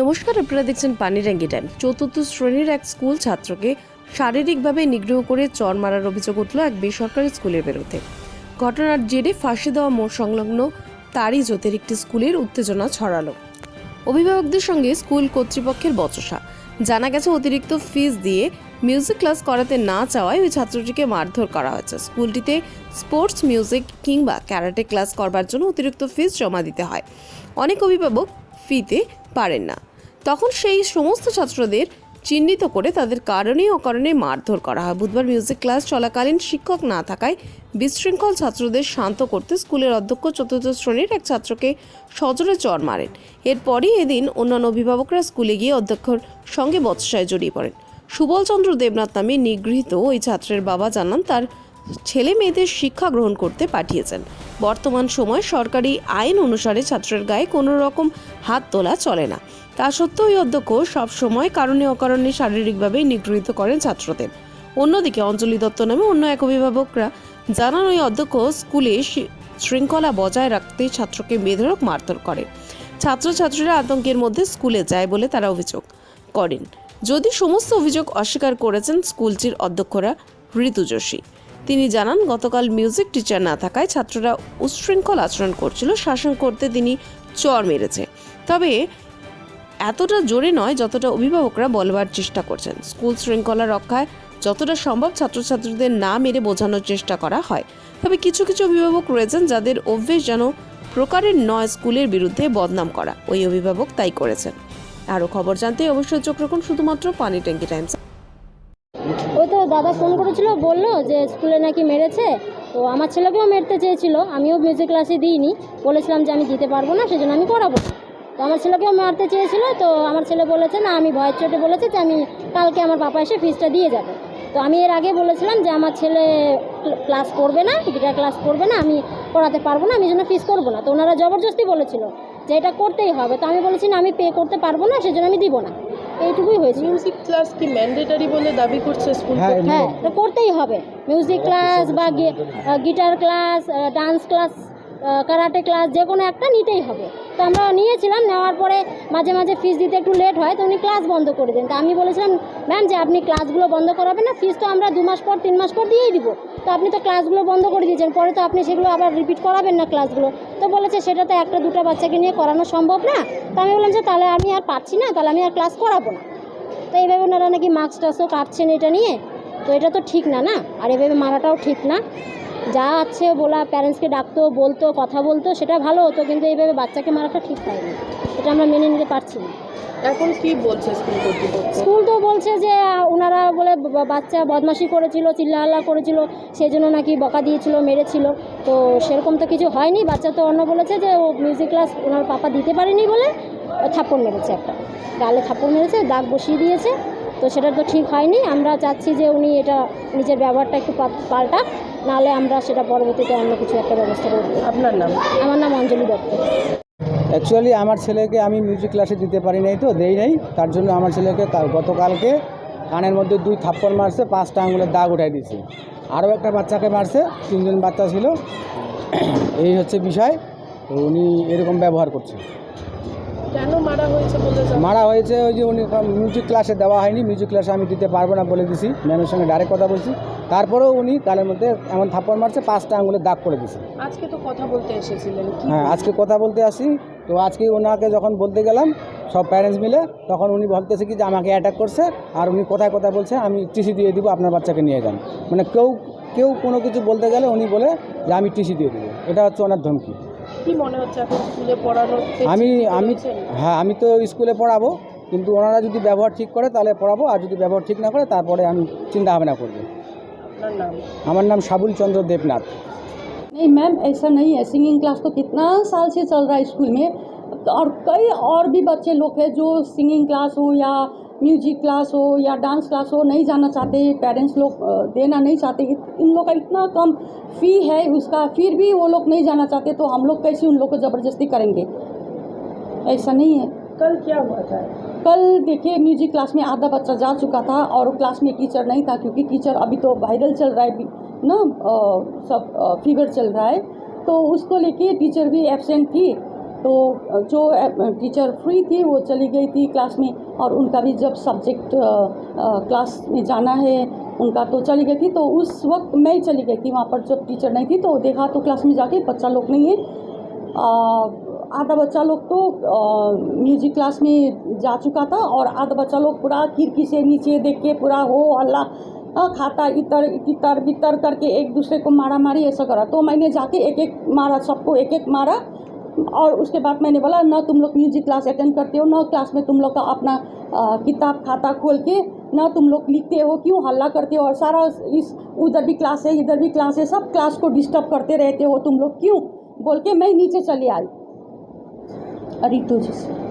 নমস্কার, আপনারা দেখছেন পানিরাঙ্গি টাইম। চতুর্থ শ্রেণির এক স্কুল ছাত্রকে শারীরিকভাবে নিগ্রহ করে চর মারার অভিযোগ উঠল এক বেসরকারি স্কুলের বিরুদ্ধে। ঘটনার জেরে ফাঁসি দেওয়া মোড় সংলগ্ন তারই জ্যোতির একটি স্কুলের উত্তেজনা ছড়ালো। অভিভাবকদের সঙ্গে স্কুল কর্তৃপক্ষের বচসা। জানা গেছে, অতিরিক্ত ফিস দিয়ে মিউজিক ক্লাস করাতে না চাওয়ায় ওই ছাত্রটিকে মারধর করা হয়েছে। স্কুলটিতে স্পোর্টস, মিউজিক কিংবা ক্যারাটে ক্লাস করবার জন্য অতিরিক্ত ফিস জমা দিতে হয়। অনেক অভিভাবক ফিতে পারেন না। তখন সেই সমস্ত ছাত্রদের চিহ্নিত করে তাদের কারণে অকারণে মারধর করা হয়। বুধবার মিউজিক ক্লাস চলাকালীন শিক্ষক না থাকায় বিশৃঙ্খল ছাত্রদের শান্ত করতে স্কুলের অধ্যক্ষ চতুর্থ শ্রেণির এক ছাত্রকে সজোরে চর মারেন। এরপরই এদিন অন্যান্য অভিভাবকরা স্কুলে গিয়ে অধ্যক্ষর সঙ্গে বৎসায় জড়িয়ে পড়েন। সুবলচন্দ্র দেবনাথ নামে নিগৃহীত ওই ছাত্রের বাবা জানান, তার ছেলে মেয়েদের শিক্ষা গ্রহণ করতে পাঠিয়েছেন। বর্তমান সময় সরকারি আইন অনুসারে ছাত্রের গায়ে কোনো রকম হাত তোলা চলে না। তা সত্ত্বেও ওই অধ্যক্ষ সবসময় কারণে অকারণে শারীরিকভাবে নিগৃহীত করেন ছাত্রদের। অন্যদিকে অঞ্জলি দত্ত নামে অন্য এক অভিভাবকরা জানান, ওই অধ্যক্ষ স্কুলে শৃঙ্খলা বজায় রাখতে ছাত্রকে বেধড়ক মারধর করে। ছাত্রছাত্রীরা আতঙ্কের মধ্যে স্কুলে যায় বলে তারা অভিযোগ করেন। যদি সমস্ত অভিযোগ অস্বীকার করেছেন স্কুলটির অধ্যক্ষরা, ঋতু যোশী। তিনি জানান, গতকাল মিউজিক টিচার না থাকায় ছাত্ররা উচ্ছৃঙ্খল আচরণ করছিল, শাসন করতে তিনি চর মেরেছে। তবে এতটা জোরে নয় যতটা অভিভাবকরা বলবার চেষ্টা করছেন। স্কুল শৃঙ্খলা রক্ষায় যতটা সম্ভব ছাত্রছাত্রীদের না মেরে বোঝানোর চেষ্টা করা হয়। তবে কিছু কিছু অভিভাবক রয়েছেন যাদের অভ্যেস যেন প্রকারের নয় স্কুলের বিরুদ্ধে বদনাম করা। ওই অভিভাবক তাই করেছেন। আরও খবর জানতে অবশ্যই চোখ রাখুন শুধুমাত্র পানি ট্যাঙ্কি টাইমস। ওই তো দাদা ফোন করেছিল, বলল যে স্কুলে নাকি মেরেছে। তো আমার ছেলেকেও মেরতে চেয়েছিল, আমিও মিউজিক ক্লাসে দিইনি। বলেছিলাম যে আমি দিতে পারব না, সেজন্য আমি করাবো। তো আমার ছেলেকেও মারতে চেয়েছিল, তো আমার ছেলে বলেছে, না, আমি ভয়ের চোটে বলেছে যে আমি কালকে আমার পাপা এসে ফিজটা দিয়ে যাবে। তো আমি এর আগে বলেছিলাম যে আমার ছেলে ক্লাস করবে না গিটার ক্লাস করবে না, আমি করাতে পারব না, আমি জন্য ফিস করব না। তো ওনারা জবরদস্তি বলেছিল যে এটা করতেই হবে। তো আমি বলেছি, না, আমি পে করতে পারব না, সেজন্য আমি দিব না। এইটুকুই হয়েছে। মিউজিক ক্লাস কি ম্যান্ডেটরি বলে দাবি করছে স্কুল হ্যাঁ, হ্যাঁ তো করতেই হবে। মিউজিক ক্লাস বা guitar class dance class karate class যে কোনো একটা নিতেই হবে। তো আমরা নিয়েছিলাম, নেওয়ার পরে মাঝে মাঝে ফিস দিতে একটু লেট হয়, তো উনি ক্লাস বন্ধ করে দেন। তো আমি বলেছিলাম ম্যাম যে আপনি ক্লাসগুলো বন্ধ করাবেন না ফিস তো আমরা দু মাস পর, তিন মাস পর দিয়েই দিব। তো আপনি তো ক্লাসগুলো বন্ধ করে দিয়েছেন, পরে তো আপনি সেগুলো আবার রিপিট করাবেন না ক্লাসগুলো তো বলেছে, সেটা তো একটা দুটো বাচ্চাকে নিয়ে করানো সম্ভব না। তো আমি বললাম, যে তাহলে আমি আর পারছি না, তাহলে আমি আর ক্লাস করাবো না। তো এইভাবে ওনারা নাকি মার্কস টার্কসও কাটছেন এটা নিয়ে। তো এটা তো ঠিক না না? আর এভাবে মারাটাও ঠিক না। যা আছে বলা প্যারেন্টসকে ডাকতো বলতো কথা বলতো সেটা ভালো হতো কিন্তু এইভাবে বাচ্চাকে মারাটা ঠিক হয়নি। এটা আমরা মেনে নিতে পারছি না। এখন কি বলছে স্কুল কর্তৃপক্ষ? স্কুল তো বলছে যে ওনারা বলে বাচ্চা বদমাশি করেছিল চিল্লাহাল্লা করেছিল সেই জন্য নাকি বকা দিয়েছিল মেরেছিল। তো সেরকম তো কিছু হয়নি। বাচ্চা তো অন্য বলেছে যে ও মিউজিক ক্লাস ওনার পাপা দিতে পারেনি বলে থাপ্পড় মেরেছে একটা। গালে থাপ্পড় মেরেছে দাগ বসিয়ে দিয়েছে। তো সেটা তো ঠিক হয়নি। আমরা চাচ্ছি যে উনি এটা নিজের ব্যবহারটা একটু পাল্টাক। নাহলে আমরা সেটা পরবর্তীতে অন্য কিছু একটা ব্যবস্থা করব। আপনার নাম? আমার নাম অঞ্জলি দত্ত। অ্যাকচুয়ালি আমার ছেলেকে আমি মিউজিক ক্লাসে দিতে পারি নাই তো দেই নাই। তার জন্য আমার ছেলেকে গতকালকে কানের মধ্যে দুই থাপ্পড় মারছে পাঁচটা আঙুলের দাগ উঠাই দিয়েছে। আরও একটা বাচ্চাকে মারছে তিনজন বাচ্চা ছিল। এই হচ্ছে বিষয়। তো উনি এরকম ব্যবহার করছে। মারা হয়েছে ওই যে উনি মিউজিক ক্লাসে দেওয়া হয়নি মিউজিক ক্লাসে আমি দিতে পারব না বলে দিছি। ম্যামের সঙ্গে ডাইরেক্ট কথা বলছি। তারপরেও উনি কানের মধ্যে এমন থাপ্পড় মারছে পাঁচটা আঙুলের দাগ করে দিছে। আজকে তো কথা বলতে এসেছিলেন হ্যাঁ আজকে কথা বলতে আসি। তো আজকে ওনাকে যখন বলতে গেলাম সব প্যারেন্টস মিলে তখন উনি বলতেছে কি যে আমাকে অ্যাটাক করছে আর উনি কোথায় কথা বলছে আমি টিসি দিয়ে দিব আপনার বাচ্চাকে নিয়ে যান। মানে কেউ কেউ কোনো কিছু বলতে গেলে উনি বলে যে আমি টিসি দিয়ে দেবো। এটা হচ্ছে ওনার ধমকি। কি মনে হচ্ছে এখন স্কুলে পড়ানোর আমি আমি হ্যাঁ আমি তো স্কুলে পড়াবো কিন্তু ওনারা যদি ব্যবহার ঠিক করে তাহলে পড়াবো আর যদি ব্যবহার ঠিক না করে তারপরে আমি চিন্তা ভাবনা করবো আপনার নাম আমার নাম সাবুল চন্দ্র দেবনাথ नहीं मैम ऐसा नहीं है सिंगिंग क्लास तो कितना साल से चल रहा है स्कूल में और कई और भी बच्चे लोग हैं जो सिंगिंग क्लास हो या म्यूज़िक क्लास हो या डांस क्लास हो नहीं जाना चाहते पेरेंट्स लोग देना नहीं चाहते। इन लोग का इतना कम फ़ी है उसका फिर भी वो लोग नहीं जाना चाहते तो हम लोग कैसे उन लोग को ज़बरदस्ती करेंगे? ऐसा नहीं है। कल क्या हुआ था? कल देखिए म्यूज़िक क्लास में आधा बच्चा जा चुका था और क्लास में टीचर नहीं था क्योंकि टीचर अभी तो वायरल चल रहा है ना सब फीवर चल रहा है। तो उसको लेके टीचर भी एबसेंट थी। तो जो टीचर फ्री थी, वो चली गई थी क्लास में और उनका भी जब सब्जेक्ट क्लास में जाना है, उनका तो चली गई थी तो उस वक्त मैं ही चली गई थी, वहाँ पर जब टीचर नहीं थी तो देखा तो क्लास में जाके बच्चा लोग नहीं है। आधा बच्चा लोग तो म्यूज़िक क्लास में जा चुका था और आधा बच्चा लोग पूरा खिड़की से नीचे देख के पूरा, हो हल्ला खाता इतर तितर बितर करके एक दूसरे को मारा मारी ऐसा करा। तो मैंने जाके एक एक मारा, सबको एक एक मारा। और उसके बाद मैंने बोला, ना तुम लोग म्यूज़िक क्लास अटेंड करते हो, ना क्लास में तुम लोग का अपना किताब खाता खोल के, ना तुम लोग लिखते हो, क्यों हल्ला करते हो? और सारा इस, उधर भी क्लास है, इधर भी क्लास है, सब क्लास को डिस्टर्ब करते रहते हो तुम लोग, क्यों? बोल के मैं नीचे चली आई। अरे जी से